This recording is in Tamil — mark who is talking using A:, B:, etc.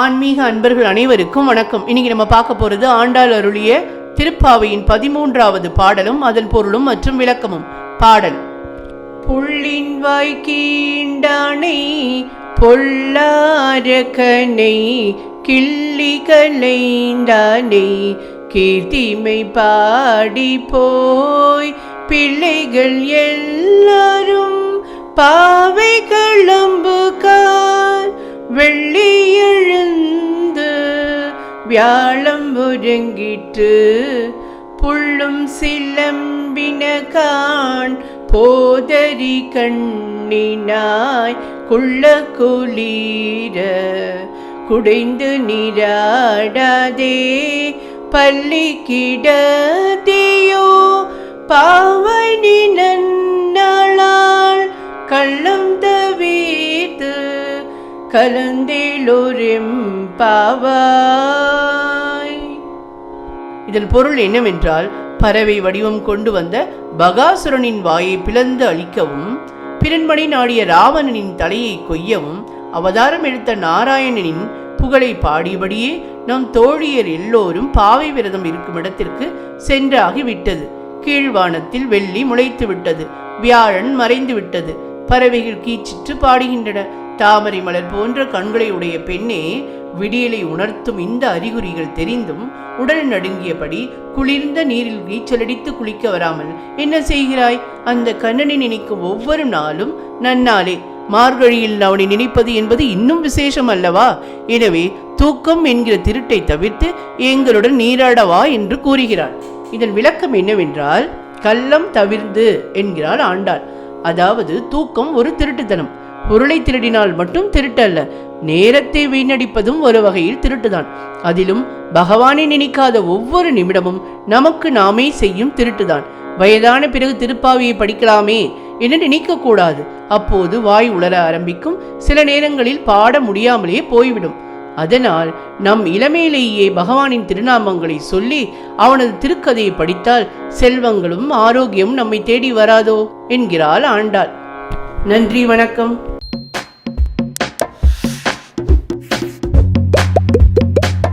A: ஆன்மீக அன்பர்கள் அனைவருக்கும் வணக்கம். இன்னைக்கு நம்ம பார்க்க போறது ஆண்டாள் அருளிய திருப்பாவையின் பதிமூன்றாவது பாடலும் அதன் பொருளும் மற்றும் விளக்கமும். பாடல். புள்ளின் வாய்க்கீண்டானை பொல்லாரகனை கிள்ளி கலைந்தானை கீர்த்திமை பாடி போய் பிள்ளைகள் எல்லாரும் பாவை கிளம்புகார் வெள்ளிய வியாழம் ஒருங்கிட்டு புள்ளும் சிலம்பின காண் போதரி கண்ணினாய் குள்ள குளீர குடைந்து நீராடாதே பள்ளி கிடதேயோ பாவை நன்னாளால் கள்ளம் தவிர்த்து கலந்திலொரும் பாவா இதன் பொருள் என்னவென்றால் பறவை வடிவம் கொண்டு வந்த பகாசுரனின் வாயை பிளந்து அழிக்கவும் பிறன்மணி நாடிய ராவணனின் தலையை கொய்யவும் அவதாரம் எடுத்த நாராயணனின் புகழை பாடியபடியே நம் தோழியர் எல்லோரும் பாவை விரதம் இருக்கும் இடத்திற்கு சென்றாகிவிட்டது கீழ்வானத்தில் வெள்ளி முளைத்து விட்டது. வியாழன் மறைந்து விட்டது. பறவைகள் கீச்சிற்று பாடுகின்றன. தாமரை மலர் போன்ற கண்களை உடைய பெண்ணே விடியலை உணர்த்தும் இந்த அறிகுறிகள் தெரிந்தும் உடல் நடுங்கியபடி குளிர்ந்த நீரில் நீச்சலடித்து குளிக்க வராமல் என்ன செய்கிறாய்? அந்த கண்ணனை நினைக்கும் ஒவ்வொரு நாளும் நன்னாளே மார்கழியில் அவனை நினைப்பது என்பது இன்னும் விசேஷம் அல்லவா? எனவே தூக்கம் என்கிற திருட்டை தவிர்த்து எங்களுடன் நீராடவா என்று கூறுகிறாள். இதன் விளக்கம் என்னவென்றால் கள்ளம் தவிர்ந்து என்கிறாள் ஆண்டாள். அதாவது தூக்கம் ஒரு திருட்டுத்தனம். பொருளை திருடினால் மட்டும் திருட்டல்ல. நேரத்தை வீணடிப்பதும் ஒரு வகையில் திருட்டுதான். அதிலும் பகவானை நினைக்காத ஒவ்வொரு நிமிடமும் நமக்கு நாமே செய்யும் திருட்டுதான். வயதான பிறகு திருப்பாவியை படிக்கலாமே என்று நினைக்க கூடாது அப்போது வாய் உளர ஆரம்பிக்கும். சில நேரங்களில் பாட முடியாமலே போய்விடும். அதனால் நம் இளமையிலேயே பகவானின் திருநாமங்களை சொல்லி அவனது திருக்கதையை படித்தால் செல்வங்களும் ஆரோக்கியம் நம்மை தேடி வராதோ என்கிறாள் ஆண்டாள். நன்றி வணக்கம்.